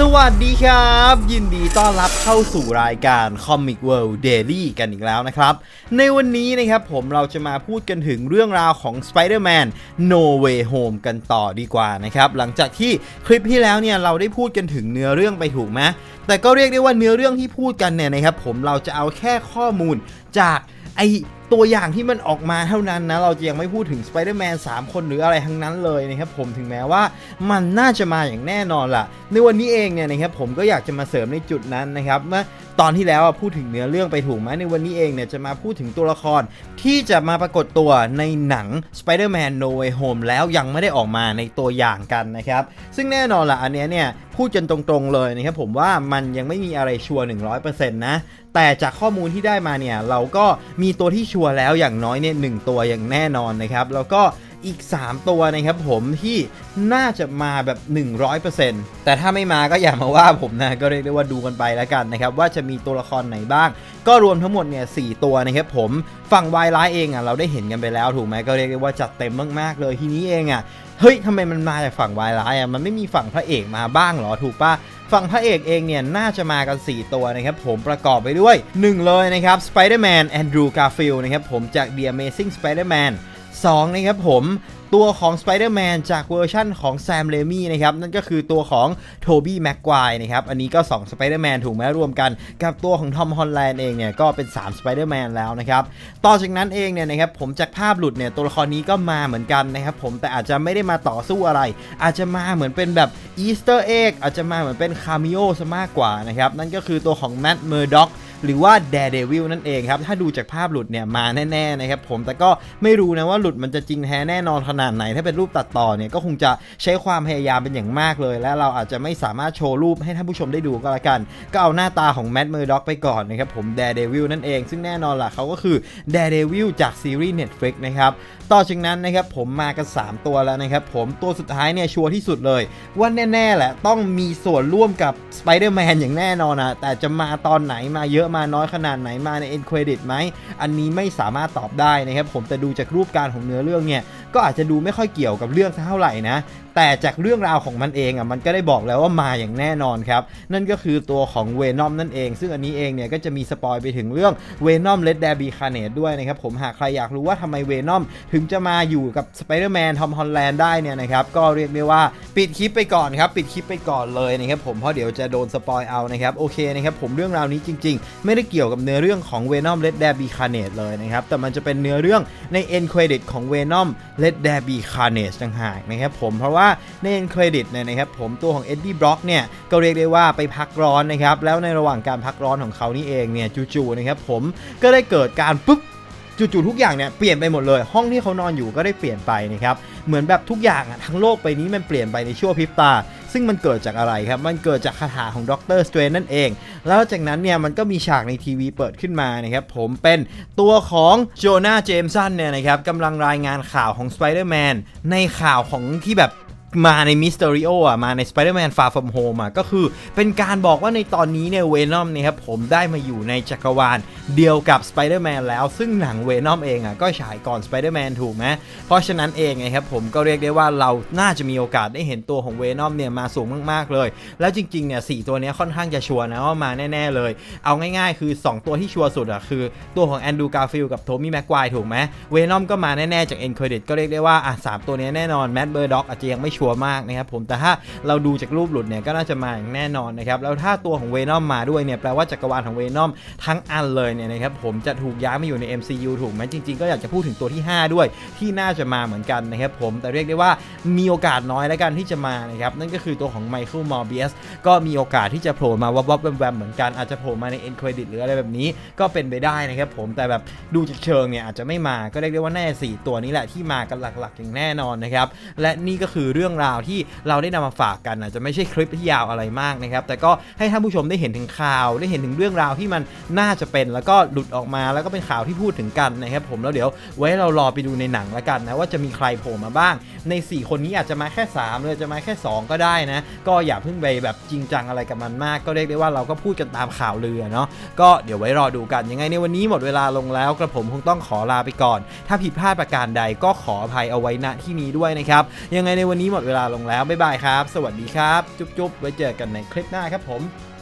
สวัสดีครับ ยินดีต้อนรับเข้าสู่รายการ Comic World Daily กันอีกแล้วนะครับ ในวันนี้นะครับผมเราจะมาพูดกันถึงเรื่องราวของ Spider-Man No Way Home กันต่อดีกว่านะครับ หลังจากที่คลิปที่แล้วเนี่ยเราได้พูดกันถึงเนื้อเรื่องไปถูกไหมแต่ก็เรียกได้ว่าเนื้อเรื่องที่พูดกันเนี่ยนะครับผมเราจะเอาแค่ข้อมูลจาก ไอตัวอย่างที่มันออกมาเท่านั้นนะ เราจะยังไม่พูดถึง Spider-Man 3 คนหรืออะไรทั้งนั้นเลยนะครับผมถึงแม้ว่ามันน่าจะมาอย่างแน่นอนล่ะ ในวันนี้เองเนี่ยนะครับผมก็อยากจะมาเสริมในจุดนั้นนะครับเมื่อ ตอนที่แล้วพูดถึงเนื้อเรื่องไปถูกไหมในวันนี้เองเนี่ยจะมาพูดถึงตัวละครที่จะมาปรากฏตัวในหนัง Spider-Man No Way Home แล้วยังไม่ได้ออกมาในตัวอย่างกันนะครับ ซึ่งแน่นอนล่ะอันเนี้ยเนี่ยพูดกันตรงๆเลยนะครับผมว่ามันยังไม่มีอะไรชัวร์100%นะแต่จากข้อมูลที่ได้มาเนี่ยเราก็มีตัวที่ชัวร์แล้วอย่างน้อยเนี่ยหนึ่งตัวอย่างแน่นอนนะครับแล้วก็ อีก 3 ตัวนะครับผมที่น่าจะมาแบบ 100%แต่ถ้าไม่มาก็อย่ามาว่าผมนะก็เรียกได้ว่าดูกันไปแล้วกันนะครับว่าจะมีตัวละครไหนบ้าง ก็รวมทั้งหมดเนี่ยสตัวนะครับผมฝั่งวายร้ายเองอะเราได้เห็นกันไปแล้วถูกไหมก็เรียกได้ว่าจัดเต็มมากๆเลยทีนี้เองอะเฮ้ยทำไมมันมาจากฝั่งวายร้ายอะมันไม่มีฝั่งพระเอกมาบ้างเหรอถูกปะฝั่งพระเอกเองเนี่ยน่าจะมากัน 4 ตัวนะครับผมประกอบไปด้วย 1 เลยนะครับ Spider-Man Andrew Garfield นะครับผมจาก The Amazing Spider-Man 2นะครับผมตัวของ Spider-Man จากเวอร์ชั่นของ Sam Raimi นะครับนั่นก็คือตัวของ Tobey Maguire นะครับอันนี้ก็ 2 Spider-Man ถูกไหมรวมกัน กับตัวของ Tom Holland เองเนี่ยก็เป็น 3 Spider-Man แล้วนะครับต่อจากนั้นเองเนี่ยนะครับผมจากภาพหลุดเนี่ยตัวละครนี้ก็มาเหมือนกันนะครับผมแต่อาจจะไม่ได้มาต่อสู้อะไร อาจจะมาเหมือนเป็นแบบ Easter egg อาจจะมาเหมือนเป็นคาเมโอซะมากกว่านะครับนั่นก็คือตัวของ Matt Murdock หรือว่า Daredevil นั่นเองครับ ถ้าดูจากภาพหลุดเนี่ยมาแน่ๆนะครับผมแต่ก็ไม่รู้นะว่าหลุดมันจะจริงแท้แน่นอนขนาดไหน ถ้าเป็นรูปตัดต่อเนี่ยก็คงจะใช้ความพยายามเป็นอย่างมากเลย และเราอาจจะไม่สามารถโชว์รูปให้ท่านผู้ชมได้ดูก็แล้วกัน ก็เอาหน้าตาของ Matt Murdock ไปก่อนนะครับผม Daredevil นั่นเอง ซึ่งแน่นอนล่ะเขาก็คือ Daredevil จากซีรีส์ Netflix นะครับต่อจากนั้นนะครับผมมากัน 3 ตัวแล้วนะครับผมตัวสุดท้ายเนี่ยชัวร์ที่สุดเลยว่าแน่ๆแหละต้องมีส่วนร่วมกับ Spider-Man อย่างแน่นอนนะแต่จะมาตอนไหนมาเยอะมาน้อยขนาดไหนมาในเอ็นเครดิตไหมอันนี้ไม่สามารถตอบได้นะครับผมแต่ดูจากรูปการของเนื้อเรื่องเนี่ยก็อาจจะดูไม่ค่อยเกี่ยวกับเรื่องเท่าไหร่นะ แต่จากเรื่องราวของมันเองอะมันก็ได้บอกแล้วว่ามาอย่างแน่นอนครับ นั่นก็คือตัวของเวนอมนั่นเอง ซึ่งอันนี้เองเนี่ยก็จะมีสปอยไปถึงเรื่องเวนอมเลดแดบีคาเนตด้วยนะครับผมหากใครอยากรู้ว่าทำไมเวนอมถึงจะมาอยู่กับสไปเดอร์แมนทอมฮอลแลนด์ได้เนี่ยนะครับก็เรียกได้ว่าปิดคลิปไปก่อนครับ ปิดคลิปไปก่อนเลยนะครับผมเพราะเดี๋ยวจะโดนสปอยเอานะครับโอเคนะครับผมเรื่องราวนี้จริง ๆ ไม่ได้เกี่ยวกับเนื้อเรื่องของ Venom Let There Be Carnage เลยนะครับแต่มันจะเป็นเนื้อเรื่องใน end credit ของ Venom Let There Be Carnage ต่างหากนะครับผมเพราะว่าใน end credit เนี่ยนะครับผมตัวของ Eddie Brock เนี่ยก็เรียกได้ว่าไปพักร้อนนะครับแล้วในระหว่างการพักร้อนของเขานี่เองเนี่ยจู่ๆนะครับผมก็ได้เกิดการปุ๊บจู่ๆทุกอย่างเนี่ยเปลี่ยนไปหมดเลย ห้องที่เขานอนอยู่ก็ได้เปลี่ยนไปนะครับเหมือนแบบทุกอย่างอะทั้งโลกไปนี้มันเปลี่ยนไปในชั่วพริบตา ซึ่งมันเกิดจากอะไรครับ มันเกิดจากคาถาของด็อกเตอร์สเตรนนั่นเอง แล้วจากนั้นเนี่ยมันก็มีฉากในทีวีเปิดขึ้นมานะครับผมเป็นตัวของโจนาเจมสันเนี่ยนะครับกำลังรายงานข่าวของ Spider-Man ในข่าวของที่แบบ มาในมิส t ต r ริโออะ มาใน Spider-Man Far From Home อะ ก็คือเป็นการบอกว่าในตอนนี้เนี่ยเวนอมเนี่ยครับผมได้มาอยู่ในจักรวาลเดียวกับ Spider-Man แล้วซึ่งหนังเวนอมเองอะ ก็ฉายก่อน Spider-Man ถูกไหมเพราะฉะนั้นเองไงครับผมก็เรียกได้ว่าเราน่าจะมีโอกาสได้เห็นตัวของเวนอมเนี่ยมาสูงมาก ๆ เลย แล้วจริง ๆ เนี่ยสตัวนี้ค่อนข้างจะชัวร์นะว่ามาแน่ ๆ เลย เอาง่าย ๆ คือ 2 ตัวที่ชัวร์สุดอะคือตัวของแอนดูการ์ฟิลกับโทมี่แม็กควายถูกไหมเวนอมก็มาแน่ๆจากเอ็นเครดิตก็เรียกได้ว่าอะสามตัวนี้แน่นอนแมดเบอร์ด็อกอาจจะยังไม่ชัวร์มากนะครับผมแต่ถ้าเราดูจากรูปหลุดเนี่ยก็น่าจะมาอย่างแน่นอนนะครับแล้วถ้าตัวของเวนอมมาด้วยเนี่ยแปลว่าจักรวาลของเวนอมทั้งอันเลยเนี่ยนะครับผมจะถูกย้ายมาอยู่ใน MCU ถูกไหมจริงๆ ก็อยากจะพูดถึงตัวที่ 5 ด้วยที่น่าจะมาเหมือนกันนะครับผมแต่เรียกได้ว่ามีโอกาสน้อยแล้วกันที่จะมานะครับนั่นก็คือตัวของไมเคิลมอร์เบียสก็มีโอกาสที่จะโผล่มาวับๆแวมๆเหมือนกันอาจจะโผล่มาใน end credit หรืออะไรแบบนี้ก็เป็นไปได้นะครับผมแต่แบบดูจากเชิงเนี่ยอาจจะไม่มาก็เรียกได้ว่าแน่สี่ตัวนี้แหละที่มากันหลักๆอย่างแน่นอนนะครับและนี่ก็คือเรื่องราวที่เราได้นำมาฝากกันอาจจะไม่ใช่คลิปที่ยาวอะไรมากนะครับ แต่ก็ให้ท่านผู้ชมได้เห็นถึงข่าว ได้เห็นถึงเรื่องราวที่มันน่าจะเป็น แล้วก็หลุดออกมาแล้วก็เป็นข่าวที่พูดถึงกันนะครับผมแล้วเดี๋ยวไว้เรารอไปดูในหนังแล้วกันนะว่าจะมีใครโผล่มาบ้าง ใน 4 คนนี้อาจจะมาแค่ 3 เลยจะมาแค่ 2 ก็ได้นะ ก็อย่าเพิ่งไปแบบจริงจังอะไรกับมันมาก ก็เรียกได้ว่าเราก็พูดกันตามข่าวลือเนาะก็เดี๋ยวไว้รอดูกันยังไงในวันนี้หมดเวลาลงแล้วกระผมคงต้องขอลาไปก่อน ถ้าผิดพลาดประการใดก็ขออภัยเอาไว้ณที่นี้ด้วยนะครับยังไงในวันนี้หมดหมดเวลาลงแล้ว บ๊ายบายครับ สวัสดีครับ จุ๊บๆ ไว้เจอกันในคลิปหน้าครับผม